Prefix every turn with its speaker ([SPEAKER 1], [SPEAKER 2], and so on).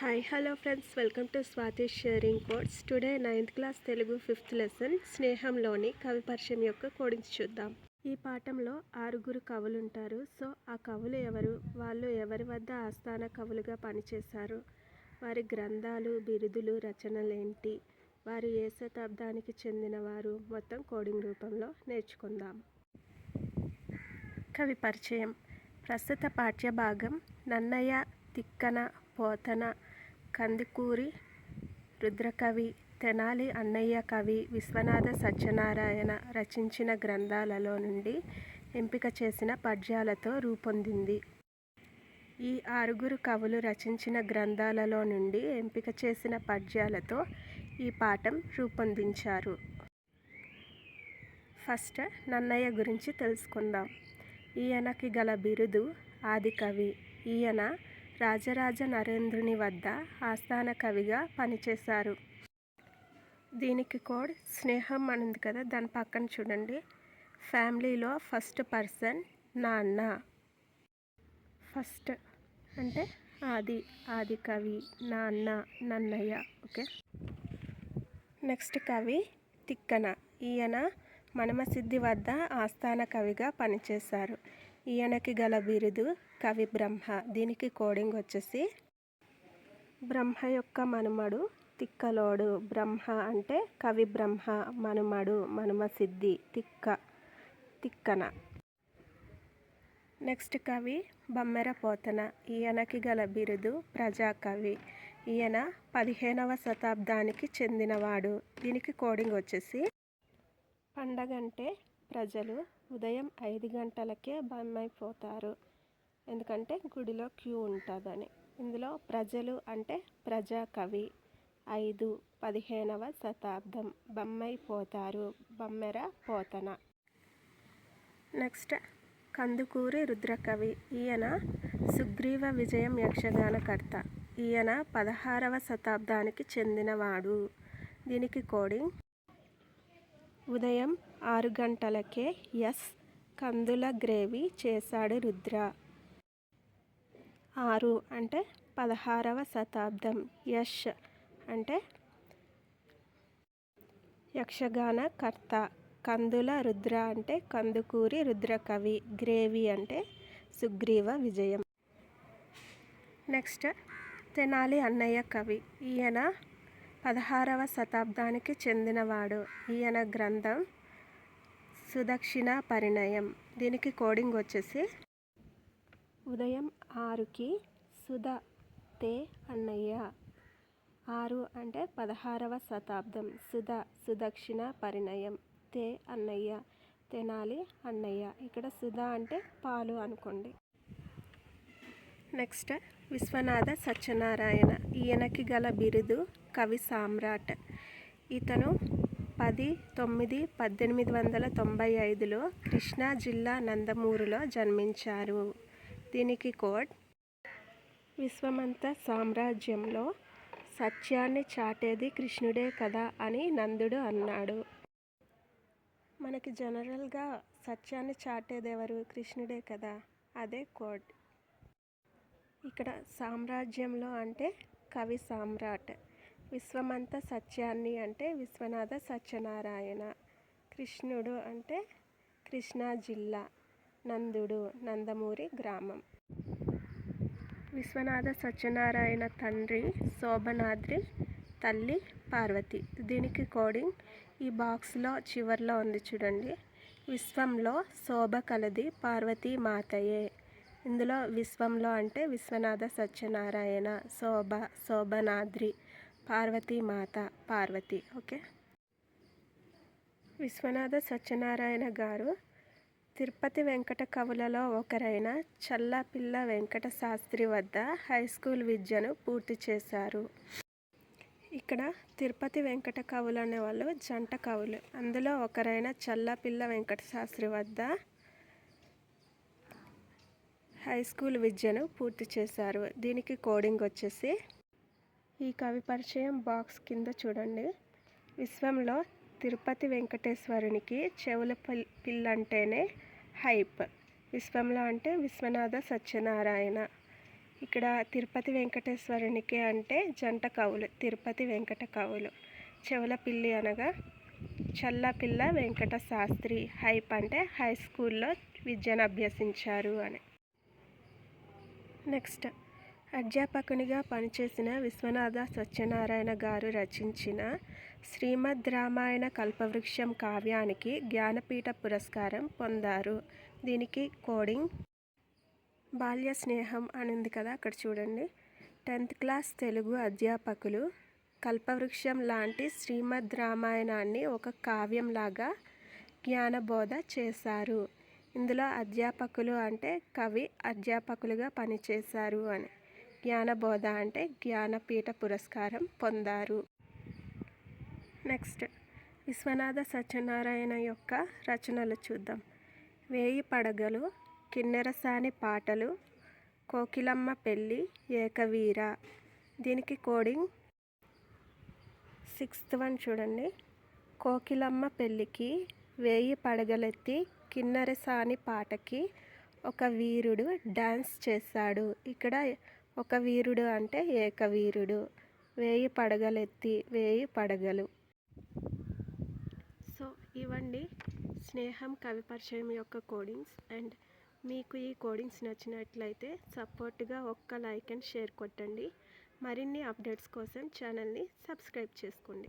[SPEAKER 1] Hi hello friends welcome to Swathi sharing codes today ninth class Telugu fifth lesson స్నేహంలోని కవి పరిచయం యొక్క కోడించి చూద్దాం ఈ పాఠంలో ఆరుగురు కవులు ఉంటారు. సో ఆ కవులు ఎవరు? వాళ్ళు ఎవరి వద్ద ఆస్థాన కవులుగా పనిచేశారు? వారి గ్రంథాలు బిరుదులు రచనలు ఏంటి? వారు ఏ శతాబ్దానికి చెందినవారు? మొత్తం కోడింగ్ రూపంలో నేర్చుకుందాం. కవి పరిచయం. ప్రస్తుత పాఠ్యభాగం నన్నయ్య తిక్కన పోతన కందుకూరి రుద్రకవి తెనాలి అన్నయ్య కవి విశ్వనాథ సత్యనారాయణ రచించిన గ్రంథాలలో నుండి ఎంపిక చేసిన పద్యాలతో రూపొందింది. ఈ ఆరుగురు కవులు రచించిన గ్రంథాలలో నుండి ఎంపిక చేసిన పద్యాలతో ఈ పాఠం రూపొందించారు. ఫస్ట్ నన్నయ్య గురించి తెలుసుకుందాం. ఈయనకి గల బిరుదు ఆదికవి. ఈయన రాజరాజ నరేంద్రుని వద్ద ఆస్థాన కవిగా పనిచేశారు. దీనికి కోడ్ స్నేహం అనింది కదా దాని పక్కన చూడండి. ఫ్యామిలీలో ఫస్ట్ పర్సన్ నాన్న. ఫస్ట్ అంటే ఆది ఆది కవి నాన్న నన్నయ్య ఓకే. నెక్స్ట్ కవి తిక్కన. ఈయన మనమసిద్ధి వద్ద ఆస్థాన కవిగా పనిచేశారు. ఈయనకి గల బిరుదు కవి బ్రహ్మ. దీనికి కోడింగ్ వచ్చేసి బ్రహ్మ యొక్క మనుమడు తిక్కలోడు. బ్రహ్మ అంటే కవి బ్రహ్మ మనుమడు మనుమసిద్ధి తిక్క తిక్కన. నెక్స్ట్ కవి బమ్మెర పోతన. ఈయనకి గల బిరుదు ప్రజాకవి ఈయన పదిహేనవ శతాబ్దానికి చెందినవాడు. దీనికి కోడింగ్ వచ్చేసి పండగ అంటే ప్రజలు ఉదయం ఐదు గంటలకే బమ్మైపోతారు. ఎందుకంటే గుడిలో క్యూ ఉంటుందని. ఇందులో ప్రజలు అంటే ప్రజాకవి. ఐదు పదిహేనవ శతాబ్దం. బమ్మైపోతారు. బమ్మెర పోతన. నెక్స్ట్ కందుకూరి రుద్రకవి. ఈయన సుగ్రీవ విజయం యక్షగానకర్త. ఈయన పదహారవ శతాబ్దానికి చెందినవాడు. దీనికి కోడింగ్ ఉదయం ఆరు గంటలకే ఎస్ కందుల గ్రేవీ చేశాడు రుద్ర. ఆరు అంటే పదహారవ శతాబ్దం. యష్ అంటే యక్షగాన కర్త. కందుల రుద్ర అంటే కందుకూరి రుద్రకవి. గ్రేవీ అంటే సుగ్రీవ విజయం. నెక్స్ట్ తెనాలి అన్నయ్య కవి. ఈయన పదహారవ శతాబ్దానికి చెందినవాడు. ఈయన గ్రంథం సుదక్షిణ పరిణయం. దీనికి కోడింగ్ వచ్చేసి ఉదయం ఆరుకి సుధ తే అన్నయ్య. ఆరు అంటే పదహారవ శతాబ్దం. సుధ సుదక్షిణ పరిణయం. తే అన్నయ్య. తెనాలి అన్నయ్య. ఇక్కడ సుధా అంటే పాలు అనుకోండి. నెక్స్ట్ విశ్వనాథ సత్యనారాయణ. ఈయనకి గల బిరుదు కవి సామ్రాట్. ఇతను పది తొమ్మిది పద్దెనిమిది వందల తొంభై ఐదులో కృష్ణా జిల్లా నందమూరులో జన్మించారు. దీనికి కోడ్ విశ్వమంత సామ్రాజ్యంలో సత్యాన్ని చాటేది కృష్ణుడే కదా అని నందుడు అన్నాడు. మనకి జనరల్గా సత్యాన్ని చాటేది ఎవరు? కృష్ణుడే కదా. అదే కోడ్. ఇక్కడ సామ్రాజ్యంలో అంటే కవి సామ్రాట్. విశ్వమంత సత్యాన్ని అంటే విశ్వనాథ సత్యనారాయణ. కృష్ణుడు అంటే కృష్ణా జిల్లా. నందుడు నందమూరి గ్రామం. విశ్వనాథ సత్యనారాయణ తండ్రి శోభనాద్రి తల్లి పార్వతి. దీనికి కోడింగ్ ఈ బాక్స్లో చివర్లో ఉంది చూడండి. విశ్వంలో శోభ కలది పార్వతీ మాతయే. ఇందులో విశ్వంలో అంటే విశ్వనాథ సత్యనారాయణ శోభ శోభనాద్రి పార్వతీ మాత పార్వతి ఓకే? విశ్వనాథ సత్యనారాయణ గారు తిరుపతి వెంకట కవులలో ఒకరైన చల్లపిల్ల వెంకట శాస్త్రి వద్ద హై స్కూల్ విద్యను పూర్తి చేశారు. ఇక్కడ తిరుపతి వెంకట కవులు అనేవాళ్ళు జంట కవులు. అందులో ఒకరైన చల్లపిల్ల వెంకట శాస్త్రి వద్ద హై స్కూల్ విద్యను పూర్తి చేశారు. దీనికి కోడింగ్ వచ్చేసి ఈ కవి పరిచయం బాక్స్ కింద చూడండి. విశ్వంలో తిరుపతి వెంకటేశ్వరునికి చెవుల పిల్లంటేనే హైప్. విశ్వంలో అంటే విశ్వనాథ సత్యనారాయణ. ఇక్కడ తిరుపతి వెంకటేశ్వరునికి అంటే జంట కవులు తిరుపతి వెంకట కవులు. చెవుల పిల్లి అనగా చల్లపిల్ల వెంకట శాస్త్రి. హైప్ అంటే హై స్కూల్లో విద్యను అభ్యసించారు అని. నెక్స్ట్. అధ్యాపకునిగా పనిచేసిన విశ్వనాథ సత్యనారాయణ గారు రచించిన శ్రీమద్ రామాయణ కల్పవృక్షం కావ్యానికి జ్ఞానపీఠ పురస్కారం పొందారు. దీనికి కోడింగ్ బాల్య స్నేహం అని ఉంది కదా అక్కడ చూడండి. టెన్త్ క్లాస్ తెలుగు అధ్యాపకులు కల్పవృక్షం లాంటి శ్రీమద్ రామాయణాన్ని ఒక కావ్యంలాగా జ్ఞానబోధ చేశారు. ఇందులో అధ్యాపకులు అంటే కవి అధ్యాపకులుగా పనిచేశారు అని. జ్ఞానబోధ అంటే జ్ఞానపీఠ పురస్కారం పొందారు. నెక్స్ట్ విశ్వనాథ సత్యనారాయణ యొక్క రచనలు చూద్దాం. వేయి పడగలు కిన్నెరసాని పాటలు కోకిలమ్మ పెళ్ళి ఏకవీర. దీనికి కోడింగ్ సిక్స్త్ వన్ చూడండి. కోకిలమ్మ పెళ్ళికి వేయి పడగలెత్తి కిన్నెరసాని పాటకి ఒక వీరుడు డ్యాన్స్ చేశాడు. ఇక్కడ ఒక వీరుడు అంటే ఏకవీరుడు. వేయి పడగలెత్తి వేయి పడగలు. సో ఇవండి స్నేహం కవి పరిచయం యొక్క కోడింగ్స్. అండ్ మీకు ఈ కోడింగ్స్ నచ్చినట్లయితే సపోర్ట్గా ఒక్క లైక్ అండ్ షేర్ కొట్టండి. మరిన్ని అప్డేట్స్ కోసం ఛానల్ని సబ్స్క్రైబ్ చేసుకోండి.